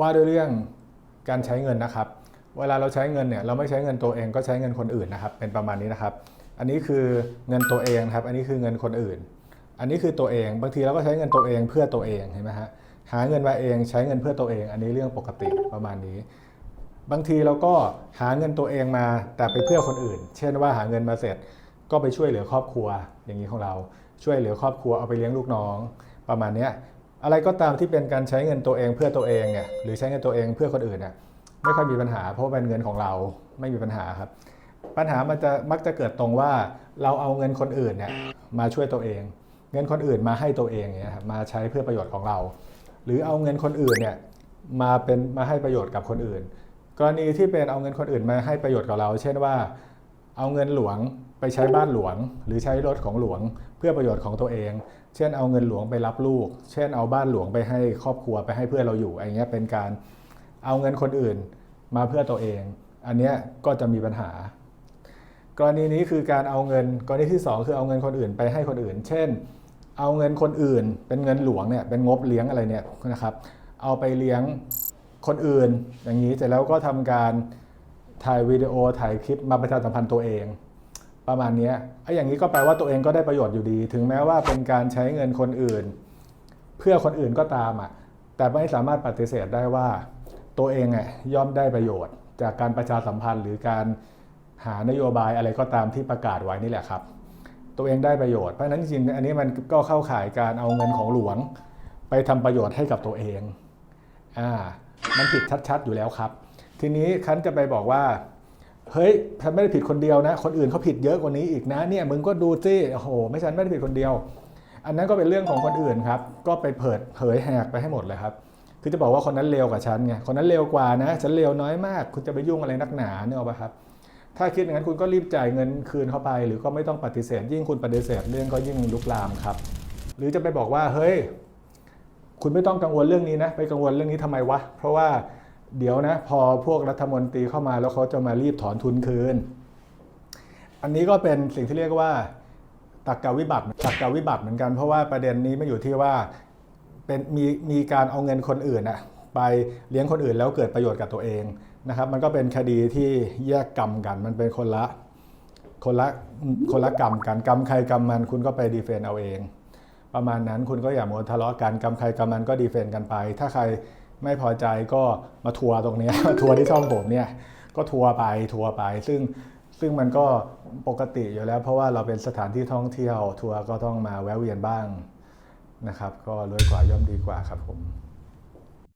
ว่าด้วยเรื่องการใช้เงินนะครับ เวลาเราใช้เงินเนี่ยเราไม่ใช้เงินตัวเองก็ใช้เงินคนอื่นนะครับ เป็นประมาณนี้นะครับ อันนี้คือเงินตัวเองครับ อันนี้คือเงินคนอื่น อันนี้คือตัวเองบางทีเราก็ใช้เงินตัวเองเพื่อตัวเองเห็นไหมฮะหาเงินมาเองใช้เงินเพื่อตัวเอง อันนี้เรื่องปกติประมาณนี้ บางทีเราก็หาเงินตัวเองมาแต่ไปเพื่อคนอื่น เช่นว่าหาเงินมาเสร็จก็ไปช่วยเหลือครอบครัวอย่างนี้ของเราช่วยเหลือครอบครัวเอาไปเลี้ยงลูกน้อง ประมาณเนี้ย อะไรก็ตามที่เป็นการใช้เงินตัวเองเพื่อตัวเองเนี่ยหรือใช้เงินตัวเองเพื่อคนอื่นเนี่ยไม่ค่อยมีปัญหา เพราะเป็นเงินของเราไม่มีปัญหาครับ ปัญหามันจะมักจะเกิดตรงว่าเราเอาเงินคนอื่นเนี่ยมาช่วยตัวเอง เงินคนอื่นมาให้ตัวเองเนี่ยครับมาใช้เพื่อประโยชน์ของเรา หรือเอาเงินคนอื่นเนี่ยมาเป็นมาให้ประโยชน์กับคนอื่น กรณีที่เป็นเอาเงินคนอื่นมาให้ประโยชน์กับเรา เช่นว่า เอาเงินหลวงไปใช้บ้านหลวง หรือใช้รถของหลวงเพื่อประโยชน์ของตัวเอง เช่นเอาเงินหลวงไปรับลูก เช่นเอาบ้านหลวงไปให้ครอบครัวไปให้เพื่อนเราอยู่อันเนี้ยเป็นการเอาเงินคนอื่นมาเพื่อตัวเอง อันเนี้ยก็จะมีปัญหา กรณีนี้คือการเอาเงินกรณีที่สองคือเอาเงินคนอื่นไปให้คนอื่น เช่น เอาเงินคนอื่น เป็นเงินหลวงเนี่ยเป็นงบเลี้ยงอะไรเนี่ยนะครับ เอาไปเลี้ยงคนอื่น อย่างนี้เสร็จแล้วก็ทำการ ถ่ายวิดีโอถ่ายคลิปมาประชาสัมพันธ์ตัวเอง ประมาณนี้ไอ้อย่างนี้ก็แปลว่าตัวเองก็ได้ประโยชน์อยู่ดี ถึงแม้ว่าเป็นการใช้เงินคนอื่น เพื่อคนอื่นก็ตามอะแต่ไม่สามารถปฏิเสธได้ว่า ตัวเองอะย่อมได้ประโยชน์ จากการประชาสัมพันธ์ หรือการหานโยบายอะไรก็ตามที่ประกาศไว้นี่แหละครับ ตัวเองได้ประโยชน์เพราะฉะนั้นจริงอันนี้มันก็เข้าข่ายการเอาเงินของหลวง ไปทำประโยชน์ให้กับตัวเองอ่ามันผิดชัดๆอยู่แล้วครับ ทีนี้คันจะไปบอกว่า เฮ้ยฉันไม่ได้ผิดคนเดียวนะ คนอื่นเขาผิดเยอะกว่านี้อีกนะเนี่ยมึงก็ดูสิโอ้โห ไม่ฉันไม่ได้ผิดคนเดียว อันนั้นก็เป็นเรื่องของคนอื่นครับ ก็ไปเปิดเผยแหกไปให้หมดเลยครับคือจะบอกว่าคนนั้นเลวกว่าฉันไงคนนั้นเลวกว่านะฉันเลวน้อยมาก คุณจะไปยุ่งอะไรนักหนาเนี่ยหรอกปะครับ ถ้าคิดอย่างนั้นคุณก็รีบจ่ายเงินคืนเข้าไป หรือก็ไม่ต้องปฏิเสธ ยิ่งคุณปฏิเสธเรื่องก็ยิ่งลุกลามครับ หรือจะไปบอกว่าเฮ้ยคุณไม่ต้องกังวลเรื่องนี้นะ ไปกังวลเรื่องนี้ทำไมวะ เพราะว่า เดี๋ยวนะพอพวกรัฐมนตรีเข้ามาแล้วเขาจะมารีบถอนทุนคืน อันนี้ก็เป็นสิ่งที่เรียกว่าตักกาวิบัติตักกาวิบัติเหมือนกัน เพราะว่าประเด็นนี้ไม่อยู่ที่ว่าเป็นมีมีการเอาเงินคนอื่นอะไปเลี้ยงคนอื่นแล้วเกิดประโยชน์กับตัวเองนะครับมันก็เป็นคดีที่แยกกรรมกัน มันเป็นคนละคนละคนละกรรมกันกรรมใครกรรมมันคุณก็ไปดีเฟนเอาเอง ประมาณนั้นคุณก็อย่ามัวทะเลาะกันกรรมใครกรรมมันก็ดีเฟนต์กันไป ถ้าใคร ไม่พอใจก็มาทัวร์ตรงนี้ทัวร์ที่ช่องผมเนี่ยก็ทัวร์ไปทัวร์ไป ซึ่งซึ่งมันก็ปกติอยู่แล้ว เพราะว่าเราเป็นสถานที่ท่องเที่ยวทัวร์ก็ต้องมาแวะเวียนบ้างนะครับ ก็รวยกว่าย่อมดีกว่าครับผม